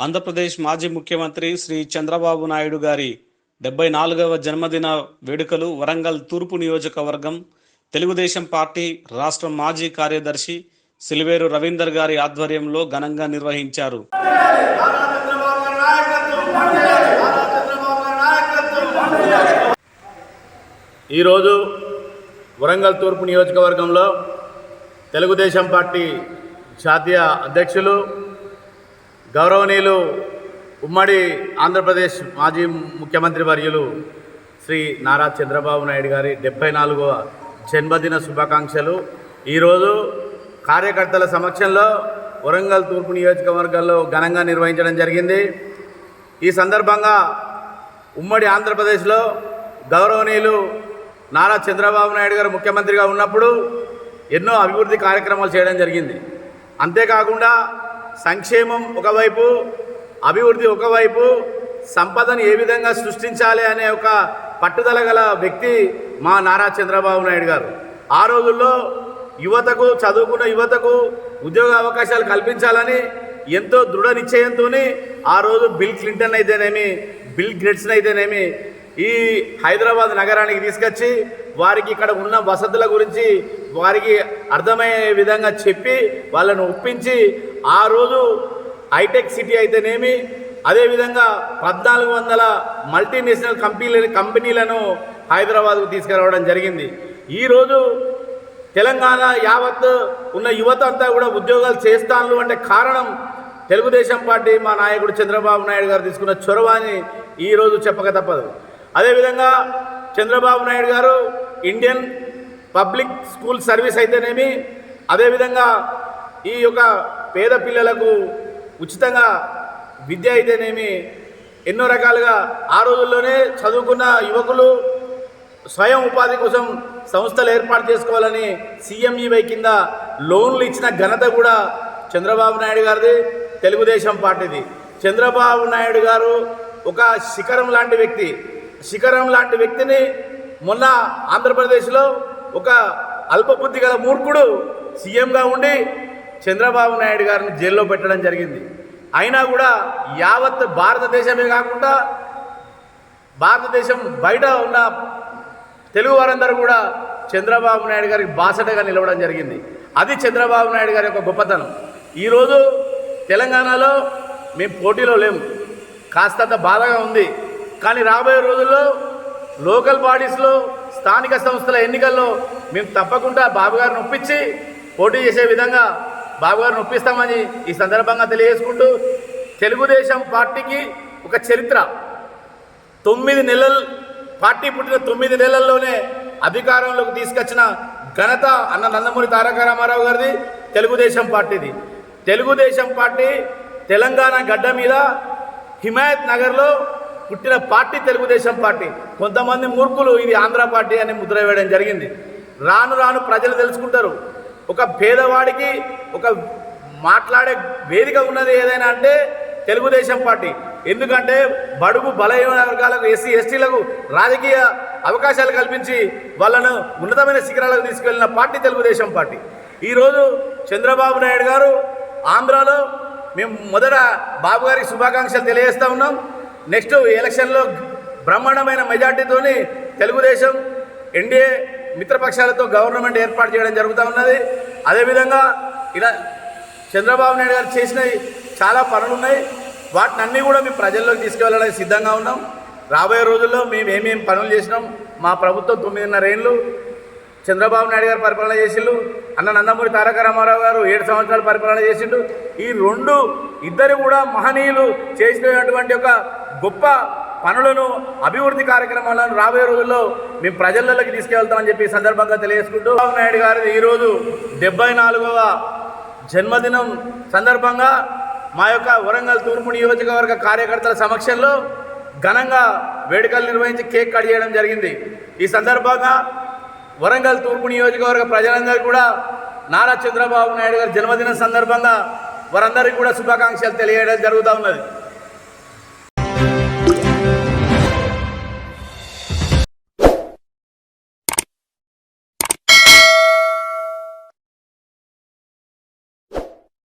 ఆంధ్రప్రదేశ్ మాజీ ముఖ్యమంత్రి శ్రీ చంద్రబాబు నాయుడు గారి డెబ్బై నాలుగవ జన్మదిన వేడుకలు వరంగల్ తూర్పు నియోజకవర్గం తెలుగుదేశం పార్టీ రాష్ట్ర మాజీ కార్యదర్శి సిలివేరు రవీందర్ గారి ఆధ్వర్యంలో ఘనంగా నిర్వహించారు. ఈరోజు వరంగల్ తూర్పు నియోజకవర్గంలో తెలుగుదేశం పార్టీ జాతీయ అధ్యక్షులు గౌరవనీయులు ఉమ్మడి ఆంధ్రప్రదేశ్ మాజీ ముఖ్యమంత్రి వర్యులు శ్రీ నారా చంద్రబాబు నాయుడు గారి డెబ్బై నాలుగవ జన్మదిన శుభాకాంక్షలు. ఈరోజు కార్యకర్తల సమక్షంలో వరంగల్ తూర్పు నియోజకవర్గాల్లో ఘనంగా నిర్వహించడం జరిగింది. ఈ సందర్భంగా ఉమ్మడి ఆంధ్రప్రదేశ్లో గౌరవనీయులు నారా చంద్రబాబు నాయుడు గారు ముఖ్యమంత్రిగా ఉన్నప్పుడు ఎన్నో అభివృద్ధి కార్యక్రమాలు చేయడం జరిగింది. అంతేకాకుండా సంక్షేమం ఒకవైపు అభివృద్ధి ఒకవైపు సంపదను ఏ విధంగా సృష్టించాలి అనే ఒక పట్టుదల గల వ్యక్తి మా నారా చంద్రబాబు నాయుడు గారు. ఆ రోజుల్లో యువతకు చదువుకున్న యువతకు ఉద్యోగ అవకాశాలు కల్పించాలని ఎంతో దృఢ నిశ్చయంతో ఆ రోజు బిల్ క్లింటన్ అయితేనేమి బిల్ గ్రెట్స్న్ అయితేనేమి ఈ హైదరాబాద్ నగరానికి తీసుకొచ్చి వారికి ఇక్కడ ఉన్న వసతుల గురించి వారికి అర్థమయ్యే విధంగా చెప్పి వాళ్ళను ఒప్పించి ఆ రోజు హైటెక్ సిటీ అయితేనేమి అదేవిధంగా పద్నాలుగు వందల మల్టీనేషనల్ కంపెనీ కంపెనీలను హైదరాబాద్కు తీసుకురావడం జరిగింది. ఈరోజు తెలంగాణ యావత్ ఉన్న యువత అంతా కూడా ఉద్యోగాలు చేస్తాను అంటే కారణం తెలుగుదేశం పార్టీ మా నాయకుడు చంద్రబాబు నాయుడు గారు తీసుకున్న చొరవ అని ఈరోజు చెప్పక తప్పదు. అదేవిధంగా చంద్రబాబు నాయుడు గారు ఇండియన్ పబ్లిక్ స్కూల్ సర్వీస్ అయితేనేమి అదేవిధంగా ఈ యొక్క పేద పిల్లలకు ఉచితంగా విద్య అయితేనేమి ఎన్నో రకాలుగా ఆ రోజుల్లోనే చదువుకున్న యువకులు స్వయం ఉపాధి కోసం సంస్థలు ఏర్పాటు చేసుకోవాలని సీఎంఈవై కింద లోన్లు ఇచ్చిన ఘనత కూడా చంద్రబాబు నాయుడు గారిది తెలుగుదేశం పార్టీది. చంద్రబాబు నాయుడు గారు ఒక శిఖరం లాంటి వ్యక్తి. శిఖరం లాంటి వ్యక్తిని మొన్న ఆంధ్రప్రదేశ్లో ఒక అల్పబుద్ధి గల మూర్ఖుడు సీఎంగా ఉండి చంద్రబాబు నాయుడు గారిని జైల్లో పెట్టడం జరిగింది. అయినా కూడా యావత్ భారతదేశమే కాకుండా భారతదేశం బయట ఉన్న తెలుగు వారందరూ కూడా చంద్రబాబు నాయుడు గారికి బాసటగా నిలవడం జరిగింది. అది చంద్రబాబు నాయుడు గారి యొక్క గొప్పతనం. ఈరోజు తెలంగాణలో మేము పోటీలో లేము. కాస్తంత బాధగా ఉంది. కానీ రాబోయే రోజుల్లో లోకల్ బాడీస్లో స్థానిక సంస్థల ఎన్నికల్లో మేము తప్పకుండా బాబు గారిని ఒప్పించి పోటీ చేసే విధంగా బాబు గారిని ఒప్పిస్తామని ఈ సందర్భంగా తెలియజేసుకుంటూ తెలుగుదేశం పార్టీకి ఒక చరిత్ర. తొమ్మిది నెలలు పార్టీ పుట్టిన తొమ్మిది నెలల్లోనే అధికారంలోకి తీసుకొచ్చిన ఘనత అన్న నందమూరి తారక రామారావు గారిది తెలుగుదేశం పార్టీది. తెలుగుదేశం పార్టీ తెలంగాణ గడ్డ మీద హిమాయత్ నగర్లో పుట్టిన పార్టీ తెలుగుదేశం పార్టీ. కొంతమంది మూర్ఖులు ఇది ఆంధ్ర పార్టీ అని ముద్ర వేయడం జరిగింది. రాను రాను ప్రజలు తెలుసుకుంటారు. ఒక పేదవాడికి ఒక మాట్లాడే వేదిక ఉన్నది ఏదైనా అంటే తెలుగుదేశం పార్టీ. ఎందుకంటే బడుగు బలహీన వర్గాలకు ఎస్సీ ఎస్టీలకు రాజకీయ అవకాశాలు కల్పించి వాళ్ళను ఉన్నతమైన శిఖరాలకు తీసుకెళ్ళిన పార్టీ తెలుగుదేశం పార్టీ. ఈరోజు చంద్రబాబు నాయుడు గారు ఆంధ్రాలో మేము మొదట బాబు గారికి శుభాకాంక్షలు తెలియజేస్తూ ఉన్నాం. నెక్స్ట్ ఎలక్షన్లో బ్రహ్మాండమైన మెజార్టీతోని తెలుగుదేశం ఎన్డీఏ మిత్రపక్షాలతో గవర్నమెంట్ ఏర్పాటు చేయడం జరుగుతూ ఉన్నది. అదేవిధంగా ఇలా చంద్రబాబు నాయుడు గారు చేసిన చాలా పనులు ఉన్నాయి. వాటిని అన్నీ కూడా మేము ప్రజల్లోకి తీసుకెళ్ళడానికి సిద్ధంగా ఉన్నాం. రాబోయే రోజుల్లో మేము ఏమేమి పనులు చేసినాం మా ప్రభుత్వం తొమ్మిదిన్నర ఏళ్ళు చంద్రబాబు నాయుడు గారు పరిపాలన చేసిండు అన్న నందమూరి తారక రామారావు గారు ఏడు సంవత్సరాలు పరిపాలన చేసిండు. ఈ రెండు ఇద్దరు కూడా మహనీయులు చేసినటువంటి ఒక గొప్ప పనులను అభివృద్ధి కార్యక్రమాలను రాబోయే రోజుల్లో మేము ప్రజలలోకి తీసుకెళ్తామని చెప్పి ఈ సందర్భంగా తెలియజేసుకుంటూ చంద్రబాబు నాయుడు గారి ఈరోజు డెబ్బై నాలుగవ జన్మదినం సందర్భంగా మా యొక్క వరంగల్ తూర్పు నియోజకవర్గ కార్యకర్తల సమక్షంలో ఘనంగా వేడుకలు నిర్వహించి కేక్ కట్ చేయడం జరిగింది. ఈ సందర్భంగా వరంగల్ తూర్పు నియోజకవర్గ ప్రజలందరూ కూడా నారా చంద్రబాబు నాయుడు గారి జన్మదినం సందర్భంగా వారందరికీ కూడా శుభాకాంక్షలు తెలియడం జరుగుతూ ఉన్నది.